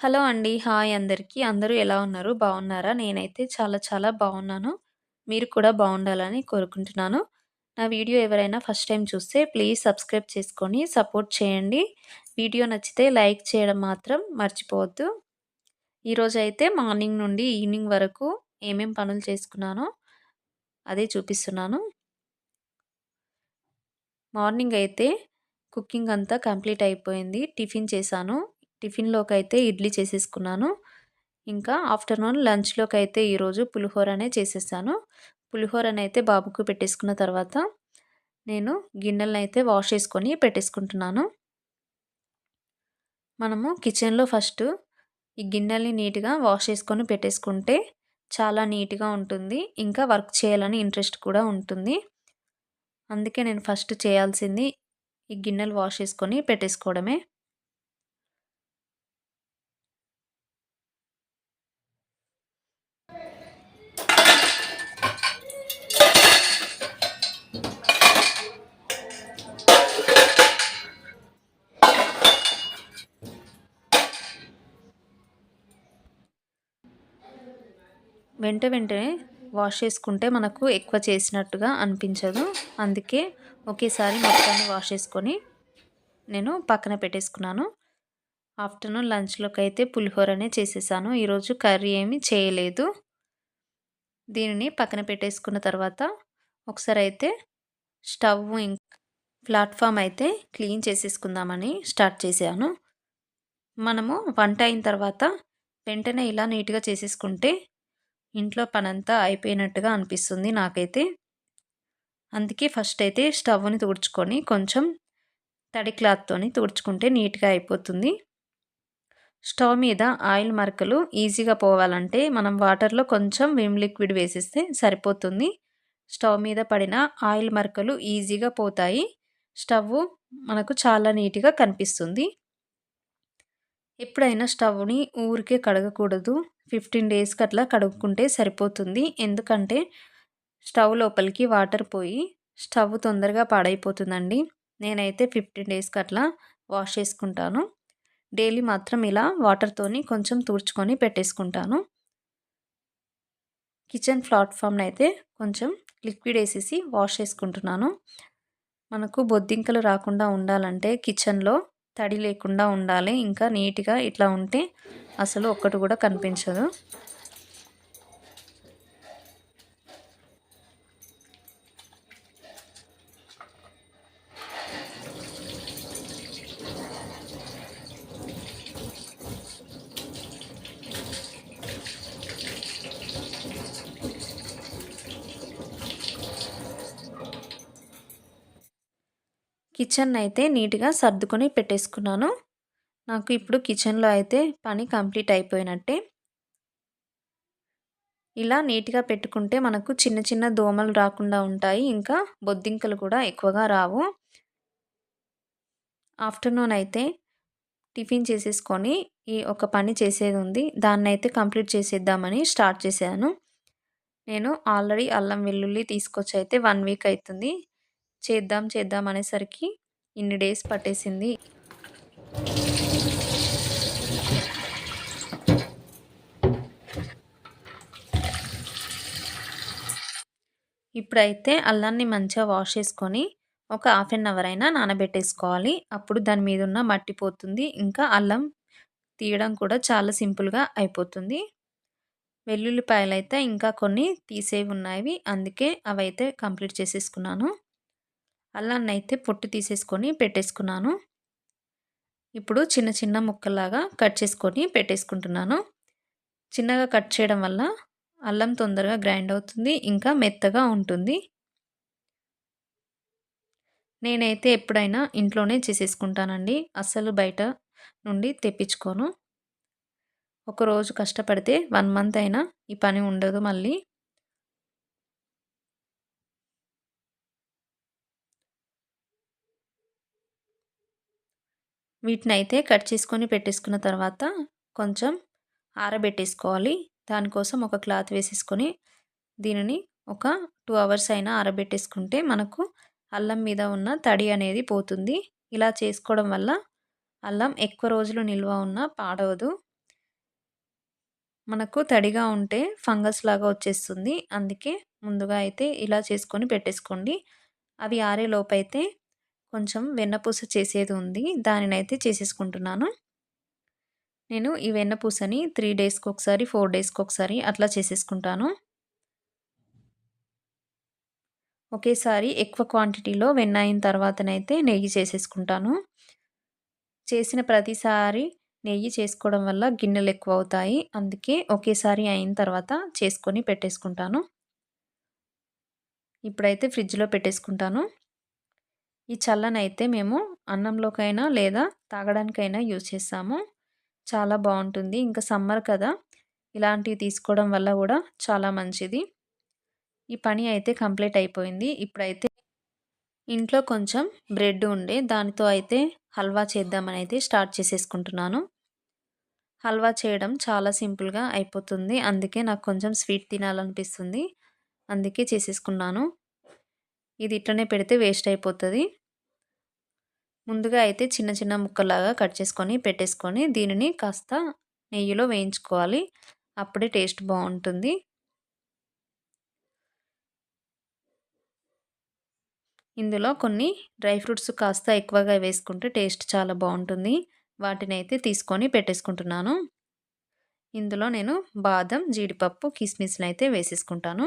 Hello అండి. Hi అందరికీ. అందరూ ఎలా ఉన్నారు? బాగున్నారా? నేనైతే చాలా చాలా బాగున్నాను. మీరు కూడా బాగుండాలని కోరుకుంటున్నాను. నా వీడియో ఎవరైనా ఫస్ట్ టైం చూస్తే ప్లీజ్ సబ్స్క్రైబ్ చేసుకొని సపోర్ట్ చేయండి. వీడియో నచ్చితే లైక్ చేయడం మాత్రం మర్చిపోవద్దు. ఈరోజైతే మార్నింగ్ నుండి ఈవినింగ్ వరకు ఏమేం పనులు చేసుకున్నానో అదే చూపిస్తున్నాను. మార్నింగ్ అయితే కుకింగ్ అంతా కంప్లీట్ అయిపోయింది. టిఫిన్ చేశాను. టిఫిన్‌లోకి అయితే ఇడ్లీ చేసేసుకున్నాను. ఇంకా ఆఫ్టర్‌నూన్ లంచ్‌లోకి అయితే ఈరోజు పులిహోరనే చేసేసాను. పులిహోరనైతే బాబుకు పెట్టేసుకున్న తర్వాత నేను గిన్నెలనైతే వాష్ చేసుకొని పెట్టేసుకుంటున్నాను. మనము కిచెన్‌లో ఫస్ట్ ఈ గిన్నెల్ని నీట్‌గా వాష్ చేసుకొని పెట్టేసుకుంటే చాలా నీట్‌గా ఉంటుంది. ఇంకా వర్క్ చేయాలని ఇంట్రెస్ట్ కూడా ఉంటుంది. అందుకే నేను ఫస్ట్ చేయాల్సింది ఈ గిన్నెలు వాష్ చేసుకొని పెట్టేసుకోవడమే. వెంట వెంటనే వాష్ చేసుకుంటే మనకు ఎక్కువ చేసినట్టుగా అనిపించదు. అందుకే ఒకేసారి మొత్తాన్ని వాష్ చేసుకొని నేను పక్కన పెట్టేసుకున్నాను. ఆఫ్టర్నూన్ లంచ్లోకి అయితే పులిహోరనే చేసేసాను. ఈరోజు కర్రీ ఏమీ చేయలేదు. దీనిని పక్కన పెట్టేసుకున్న తర్వాత ఒకసారి అయితే స్టవ్ ప్లాట్ఫామ్ అయితే క్లీన్ చేసేసుకుందామని స్టార్ట్ చేశాను. మనము వంట అయిన తర్వాత వెంటనే ఇలా నీట్గా చేసేసుకుంటే ఇంట్లో పనంతా అయిపోయినట్టుగా అనిపిస్తుంది నాకైతే. అందుకే ఫస్ట్ అయితే స్టవ్ని తుడుచుకొని కొంచెం తడి క్లాత్తోని తుడుచుకుంటే నీట్గా అయిపోతుంది. స్టవ్ మీద ఆయిల్ మరకలు ఈజీగా పోవాలంటే మనం వాటర్లో కొంచెం విమ్ లిక్విడ్ వేసిస్తే సరిపోతుంది. స్టవ్ మీద పడిన ఆయిల్ మరకలు ఈజీగా పోతాయి. స్టవ్ మనకు చాలా నీట్గా కనిపిస్తుంది. ఎప్పుడైనా స్టవ్ని ఊరికే కడగకూడదు. ఫిఫ్టీన్ డేస్కి అట్లా కడుక్కుంటే సరిపోతుంది. ఎందుకంటే స్టవ్ లోపలికి వాటర్ పోయి స్టవ్ తొందరగా పాడైపోతుందండి. నేనైతే ఫిఫ్టీన్ డేస్కి అట్లా వాష్ చేసుకుంటాను. డైలీ మాత్రం ఇలా వాటర్తోని కొంచెం తుడుచుకొని పెట్టేసుకుంటాను. కిచెన్ ప్లాట్ఫామ్ని అయితే కొంచెం లిక్విడ్ వేసేసి వాష్ చేసుకుంటున్నాను. మనకు బొద్దింకలు రాకుండా ఉండాలంటే కిచెన్లో తడి లేకుండా ఉండాలి. ఇంకా నీట్గా ఇట్లా ఉంటే అసలు ఒక్కటి కూడా కనిపించదు. కిచెన్ అయితే నీట్గా సర్దుకొని పెట్టేసుకున్నాను. నాకు ఇప్పుడు కిచెన్లో అయితే పని కంప్లీట్ అయిపోయినట్టే. ఇలా నీట్గా పెట్టుకుంటే మనకు చిన్న చిన్న దోమలు రాకుండా ఉంటాయి. ఇంకా బొద్దింకలు కూడా ఎక్కువగా రావు. ఆఫ్టర్నూన్ అయితే టిఫిన్ చేసేసుకొని ఈ ఒక పని చేసేది ఉంది. దాన్ని అయితే కంప్లీట్ చేసేద్దామని స్టార్ట్ చేశాను. నేను ఆల్రెడీ అల్లం వెల్లుల్లి తీసుకొచ్చి అయితే వన్ వీక్ అవుతుంది. చేద్దాం చేద్దాం అనేసరికి ఇన్ని డేస్ పట్టేసింది. ఇప్పుడైతే అల్లాన్ని మంచిగా వాష్ చేసుకొని ఒక హాఫ్ అన్ అవర్ అయినా నానబెట్టేసుకోవాలి. అప్పుడు దాని మీద ఉన్న మట్టి పోతుంది. ఇంకా అల్లం తీయడం కూడా చాలా సింపుల్గా అయిపోతుంది. వెల్లుల్లిపాయలు అయితే ఇంకా కొన్ని తీసేవి ఉన్నాయి. అందుకే అవైతే కంప్లీట్ చేసేసుకున్నాను. అల్లాన్ని అయితే పొట్టు తీసేసుకొని పెట్టేసుకున్నాను. ఇప్పుడు చిన్న చిన్న ముక్కలాగా కట్ చేసుకొని పెట్టేసుకుంటున్నాను. చిన్నగా కట్ చేయడం వల్ల అల్లం తొందరగా గ్రైండ్ అవుతుంది ఇంకా మెత్తగా ఉంటుంది. నేనైతే ఎప్పుడైనా ఇంట్లోనే చేసేసుకుంటానండి. అస్సలు బయట నుండి తెప్పించుకోను. ఒకరోజు కష్టపడితే వన్ మంత్ అయినా ఈ పని ఉండదు మళ్ళీ. వీటిని అయితే కట్ చేసుకొని పెట్టేసుకున్న తర్వాత కొంచెం ఆరబెట్టేసుకోవాలి. దానికోసం ఒక క్లాత్ వేసేసుకొని దీనిని ఒక టూ అవర్స్ అయినా ఆరబెట్టేసుకుంటే మనకు అల్లం మీద ఉన్న తడి అనేది పోతుంది. ఇలా చేసుకోవడం వల్ల అల్లం ఎక్కువ రోజులు నిల్వ ఉన్న పాడవదు. మనకు తడిగా ఉంటే ఫంగస్ లాగా వచ్చేస్తుంది. అందుకే ముందుగా అయితే ఇలా చేసుకొని పెట్టేసుకోండి. అవి ఆరే లోపైతే కొంచెం వెన్నపూస చేసేది ఉంది. దానినైతే చేసేసుకుంటున్నాను. నేను ఈ వెన్నపూసని త్రీ డేస్కి ఒకసారి ఫోర్ డేస్కి ఒకసారి అట్లా చేసేసుకుంటాను. ఒకేసారి ఎక్కువ క్వాంటిటీలో వెన్న అయిన తర్వాతనైతే నెయ్యి చేసేసుకుంటాను. చేసిన ప్రతిసారి నెయ్యి చేసుకోవడం వల్ల గిన్నెలు ఎక్కువ అవుతాయి అందుకే ఒకేసారి అయిన తర్వాత చేసుకొని పెట్టేసుకుంటాను. ఇప్పుడైతే ఫ్రిడ్జ్లో పెట్టేసుకుంటాను. ఈ చల్లనైతే మేము అన్నంలోకైనా లేదా తాగడానికైనా యూజ్ చేస్తాము. చాలా బాగుంటుంది. ఇంకా సమ్మర్ కదా ఇలాంటివి తీసుకోవడం వల్ల కూడా చాలా మంచిది. ఈ పని అయితే కంప్లీట్ అయిపోయింది. ఇప్పుడైతే ఇంట్లో కొంచెం బ్రెడ్ ఉండే దానితో అయితే హల్వా చేద్దామని అయితే స్టార్ట్ చేసేసుకుంటున్నాను. హల్వా చేయడం చాలా సింపుల్గా అయిపోతుంది. అందుకే నాకు కొంచెం స్వీట్ తినాలనిపిస్తుంది. అందుకే చేసేసుకున్నాను. ఇది ఇట్లనే పెడితే వేస్ట్ అయిపోతుంది. ముందుగా అయితే చిన్న చిన్న ముక్కలాగా కట్ చేసుకొని పెట్టేసుకొని దీనిని కాస్త నెయ్యిలో వేయించుకోవాలి. అప్పుడే టేస్ట్ బాగుంటుంది. ఇందులో కొన్ని డ్రై ఫ్రూట్స్ కాస్త ఎక్కువగా వేసుకుంటే టేస్ట్ చాలా బాగుంటుంది. వాటిని అయితే తీసుకొని పెట్టేసుకుంటున్నాను. ఇందులో నేను బాదం జీడిపప్పు కిస్మిస్ని అయితే వేసేసుకుంటాను.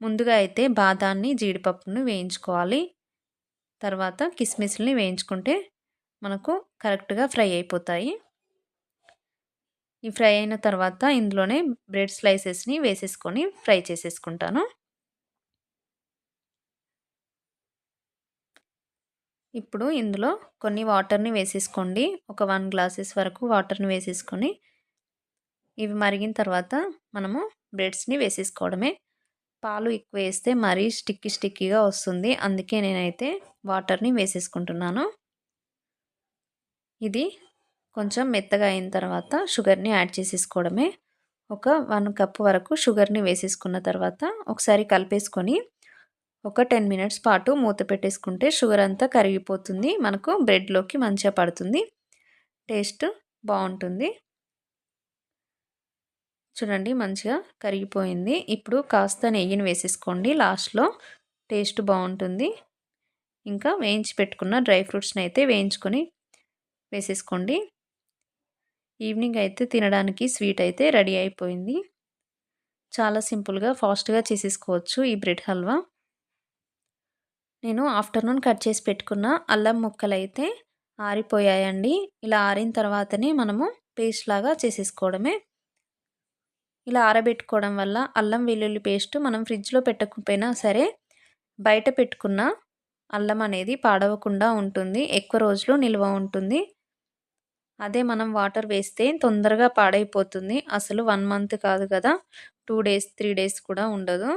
ముందుగా అయితే బాదాన్ని జీడిపప్పును వేయించుకోవాలి. తర్వాత కిస్మిస్ని వేయించుకుంటే మనకు కరెక్ట్గా ఫ్రై అయిపోతాయి. ఈ ఫ్రై అయిన తర్వాత ఇందులోనే బ్రెడ్ స్లైసెస్ని వేసేసుకొని ఫ్రై చేసేసుకుంటాను. ఇప్పుడు ఇందులో కొన్ని వాటర్ని వేసేసుకోండి. ఒక వన్ గ్లాసెస్ వరకు వాటర్ని వేసేసుకొని ఇవి మరిగిన తర్వాత మనము బ్రెడ్స్ని వేసేసుకోవడమే. పాలు ఎక్కువ వేస్తే మరీ స్టిక్కీ స్టిక్కీగా వస్తుంది. అందుకే నేనైతే వాటర్ని వేసేసుకుంటున్నాను. ఇది కొంచెం మెత్తగా అయిన తర్వాత షుగర్ని యాడ్ చేసేసుకోవడమే. ఒక వన్ కప్ వరకు షుగర్ని వేసేసుకున్న తర్వాత ఒకసారి కలిపేసుకొని ఒక టెన్ మినిట్స్ పాటు మూత పెట్టేసుకుంటే షుగర్ అంతా కరిగిపోతుంది. మనకు బ్రెడ్లోకి మంచిగా పడుతుంది. టేస్ట్ బాగుంటుంది. చూడండి మంచిగా కరిగిపోయింది. ఇప్పుడు కాస్త నెయ్యిని వేసేసుకోండి. లాస్ట్లో టేస్ట్ బాగుంటుంది. ఇంకా వేయించి పెట్టుకున్న డ్రై ఫ్రూట్స్ని అయితే వేయించుకొని వేసేసుకోండి. ఈవినింగ్ అయితే తినడానికి స్వీట్ అయితే రెడీ అయిపోయింది. చాలా సింపుల్గా ఫాస్ట్గా చేసేసుకోవచ్చు ఈ బ్రెడ్ హల్వా. నేను ఆఫ్టర్నూన్ కట్ చేసి పెట్టుకున్న అల్లం ముక్కలు అయితే ఆరిపోయాయండి. ఇలా ఆరిన తర్వాతనే మనము పేస్ట్ లాగా చేసేసుకోవడమే. ఇలా ఆరబెట్టుకోవడం వల్ల అల్లం వెల్లుల్లి పేస్ట్ మనం ఫ్రిడ్జ్లో పెట్టకపోయినా సరే బయట పెట్టుకున్న అల్లం అనేది పాడవకుండా ఉంటుంది ఎక్కువ రోజులు నిల్వ ఉంటుంది. అదే మనం వాటర్ వేస్తే తొందరగా పాడైపోతుంది. అసలు వన్ మంత్ కాదు కదా టూ డేస్ త్రీ డేస్ కూడా ఉండదు.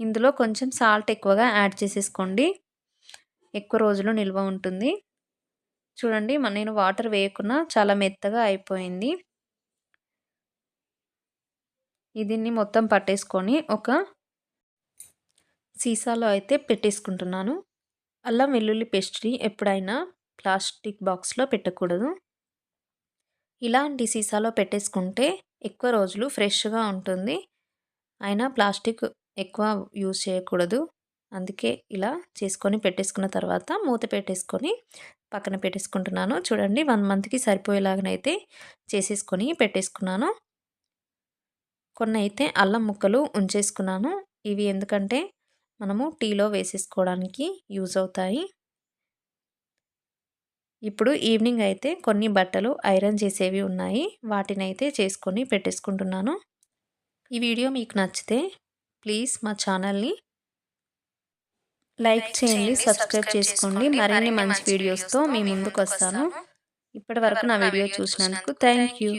ఇందులో కొంచెం సాల్ట్ ఎక్కువగా యాడ్ చేసేసుకోండి. ఎక్కువ రోజులు నిల్వ ఉంటుంది. చూడండి నేను వాటర్ వేయకుండా చాలా మెత్తగా అయిపోయింది. దీన్ని మొత్తం పట్టేసుకొని ఒక సీసాలో అయితే పెట్టేసుకుంటున్నాను. అల్లం వెల్లుల్లి పేస్ట్ని ఎప్పుడైనా ప్లాస్టిక్ బాక్స్లో పెట్టకూడదు. ఇలాంటి సీసాలో పెట్టేసుకుంటే ఎక్కువ రోజులు ఫ్రెష్గా ఉంటుంది. అయినా ప్లాస్టిక్ ఎక్కువ యూజ్ చేయకూడదు. అందుకే ఇలా చేసుకొని పెట్టేసుకున్న తర్వాత మూత పెట్టేసుకొని పక్కన పెట్టేసుకుంటున్నాను. చూడండి వన్ మంత్కి సరిపోయేలాగనైతే చేసేసుకొని పెట్టేసుకున్నాను. కొన్ని అయితే అల్లం ముక్కలు ఉంచేసుకున్నాను. ఇవి ఎందుకంటే మనము టీలో వేసేసుకోవడానికి యూజ్ అవుతాయి. ఇప్పుడు ఈవినింగ్ అయితే కొన్ని బట్టలు ఐరన్ చేసేవి ఉన్నాయి. వాటిని అయితే చేసుకొని పెట్టేసుకుంటున్నాను. ఈ వీడియో మీకు నచ్చితే ప్లీజ్ మా ఛానల్ని లైక్ చేయండి సబ్స్క్రైబ్ చేసుకోండి. మరిన్ని మంచి వీడియోస్తో మీ ముందుకు వస్తాను. ఇప్పటి వరకు నా వీడియో చూసినందుకు థ్యాంక్ యూ.